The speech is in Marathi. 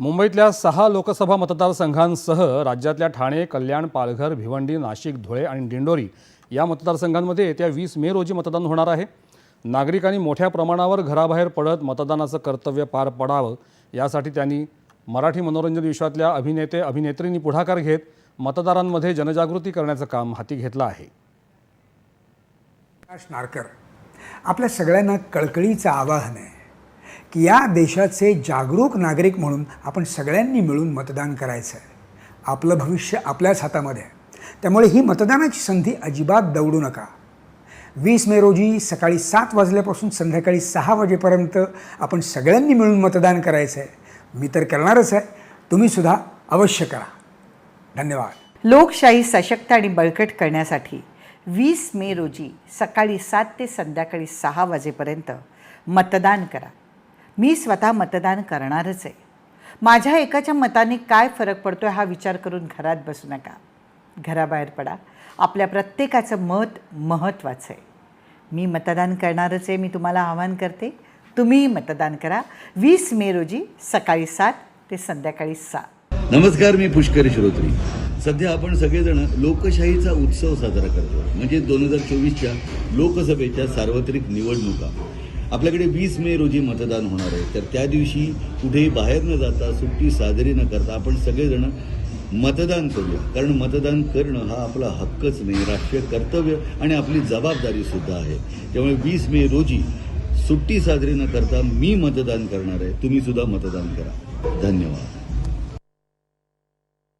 मुंबईतल्या सहा लोकसभा मतदारसंघांसह राज्यातल्या ठाणे कल्याण पालघर भिवंडी नाशिक धुळे आणि दिंडोरी या मतदारसंघांमध्ये येत्या वीस मे रोजी मतदान होणार आहे. नागरिकांनी मोठ्या प्रमाणावर घराबाहेर पडत मतदानाचं कर्तव्य पार पडावं यासाठी त्यांनी मराठी मनोरंजन विश्वातल्या अभिनेते अभिनेत्रींनी पुढाकार घेत मतदारांमध्ये जनजागृती करण्याचं काम हाती घेतलं आहे. प्रकाश नारकर आपल्या सगळ्यांना कळकळीचं आवाहन आहे. की या देशाचे जागरूक नागरिक म्हणून आपण सगळ्यांनी मिळून मतदान करायचं आहे आपलं भविष्य आपल्याच हातामध्ये आहे. त्यामुळे ही मतदानाची संधी अजिबात दवडू नका. वीस मे रोजी सकाळी सात वाजल्यापासून संध्याकाळी सहा वाजेपर्यंत आपण सगळ्यांनी मिळून मतदान करायचं आहे मी तर करणारच आहे. तुम्हीसुद्धा अवश्य करा. धन्यवाद. लोकशाही सशक्त आणि बळकट करण्यासाठी वीस मे रोजी सकाळी सात ते संध्याकाळी सहा वाजेपर्यंत मतदान करा. मी स्वतः मतदान करणारच आहे. माझ्या एकाच्या मताने काय फरक पडतो हा विचार करून घरात बसू नका. घराबाहेर पडा. आपल्या प्रत्येकाचं मत महत्त्वाचं आहे. मी मतदान करणारच आहे मी तुम्हाला आवाहन करते. तुम्हीही मतदान करा. वीस मे रोजी सकाळी सात ते संध्याकाळी सात. नमस्कार मी पुष्कर श्रोत्री. सध्या आपण सगळेजण लोकशाहीचा उत्सव साजरा करतो म्हणजे दोन हजार चोवीसच्या लोकसभेच्या सार्वत्रिक निवडणुका. आपल्याकडे वीस मे रोजी मतदान होणार आहे. तर त्या दिवशी कुठेही बाहेर न जाता सुट्टी साजरी न करता आपण सगळेजण मतदान करूया. कारण मतदान करणं हा आपला हक्कच नाही राष्ट्रीय कर्तव्य आणि आपली जबाबदारी सुद्धा आहे. त्यामुळे वीस मे रोजी सुट्टी साजरी न करता मी मतदान करणार आहे. तुम्ही सुद्धा मतदान करा. धन्यवाद.